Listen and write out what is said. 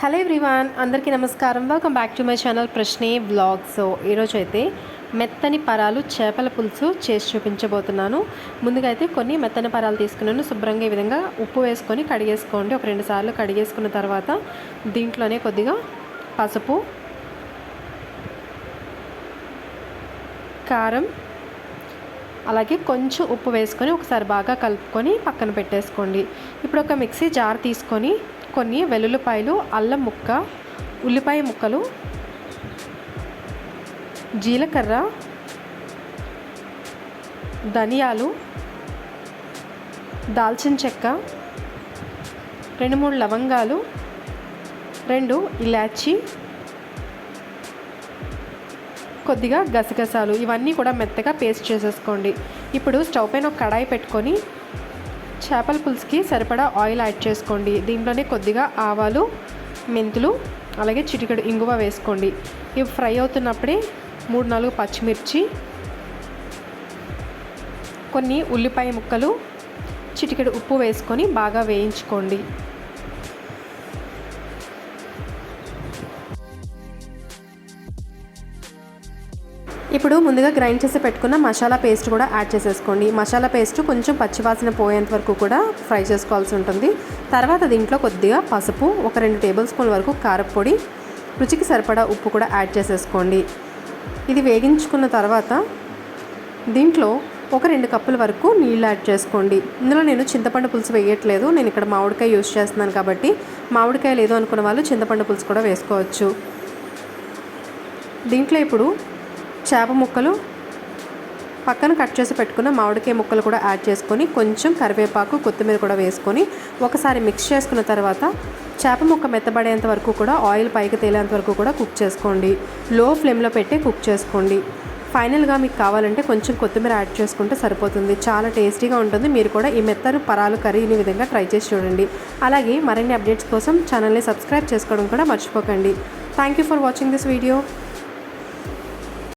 Hello everyone అందరికీ నమస్కారం. Welcome back to my channel ప్రశ్నే బ్లాగ్స్ ఈరోజు అయితే మెత్తని పరాలు చేపల పులుసు చేసి చూపించబోతున్నాను. ముందుగా అయితే కొన్ని మెత్తని పరాలు తీసుకున్నాను. శుభ్రంగా ఈ విధంగా ఉప్పు వేసుకొని కడిగేసుకోండి. ఒక రెండు సార్లు కడిగేసుకున్న తర్వాత దీంట్లోనే కొద్దిగా పసుపు కారం అలాగే కొంచెం ఉప్పు వేసుకొని ఒకసారి బాగా కలుపుకొని పక్కన పెట్టేసుకోండి. ఇప్పుడు ఒక మిక్సీ జార్ తీసుకొని కొన్ని వెల్లుల్లిపాయలు అల్లం ముక్క ఉల్లిపాయ ముక్కలు జీలకర్ర ధనియాలు దాల్చిన చెక్క రెండు మూడు లవంగాలు రెండు ఇలాచి కొద్దిగా గసగసాలు ఇవన్నీ కూడా మెత్తగా పేస్ట్ చేసేసుకోండి. ఇప్పుడు స్టవ్ పైన ఒక కడాయి పెట్టుకొని చేపల పులుసుకి సరిపడా ఆయిల్ యాడ్ చేసుకోండి. దీంట్లోనే కొద్దిగా ఆవాలు మెంతులు అలాగే చిటికెడు ఇంగువ వేసుకోండి. ఇవి ఫ్రై అవుతున్నప్పుడే మూడు నాలుగు పచ్చిమిర్చి కొన్ని ఉల్లిపాయ ముక్కలు చిటికెడు ఉప్పు వేసుకొని బాగా వేయించుకోండి. ఇప్పుడు ముందుగా గ్రైండ్ చేసి పెట్టుకున్న మసాలా పేస్ట్ కూడా యాడ్ చేసేసుకోండి. మసాలా పేస్ట్ కొంచెం పచ్చివాసన పోయేంత వరకు కూడా ఫ్రై చేసుకోవాల్సి ఉంటుంది. తర్వాత దీంట్లో కొద్దిగా పసుపు ఒక రెండు టేబుల్ స్పూన్ వరకు కారపొడి రుచికి సరిపడా ఉప్పు కూడా యాడ్ చేసేసుకోండి. ఇది వేగించుకున్న తర్వాత దీంట్లో ఒక రెండు కప్పుల వరకు నీళ్ళు యాడ్ చేసుకోండి. ఇందులో నేను చింతపండు పులుసు వేయట్లేదు. నేను ఇక్కడ మామిడికాయ యూస్ చేస్తున్నాను కాబట్టి మామిడికాయ లేదు అనుకున్న వాళ్ళు చింతపండు పులుసు కూడా వేసుకోవచ్చు. దీంట్లో ఇప్పుడు చేప ముక్కలు పక్కన కట్ చేసి పెట్టుకున్న మామిడికాయ ముక్కలు కూడా యాడ్ చేసుకొని కొంచెం కరివేపాకు కొత్తిమీర కూడా వేసుకొని ఒకసారి మిక్స్ చేసుకున్న తర్వాత చేప ముక్క మెత్తబడేంత వరకు కూడా ఆయిల్ పైకి తేలేంత వరకు కూడా కుక్ చేసుకోండి. లో ఫ్లేమ్లో పెట్టి కుక్ చేసుకోండి. ఫైనల్గా మీకు కావాలంటే కొంచెం కొత్తిమీర యాడ్ చేసుకుంటే సరిపోతుంది. చాలా టేస్టీగా ఉంటుంది. మీరు కూడా ఈ మెత్తరు పరాలు కర్రీని విధంగా ట్రై చేసి చూడండి. అలాగే మరిన్ని అప్డేట్స్ కోసం ఛానల్ని సబ్స్క్రైబ్ చేసుకోవడం కూడా మర్చిపోకండి. Thank you for watching this video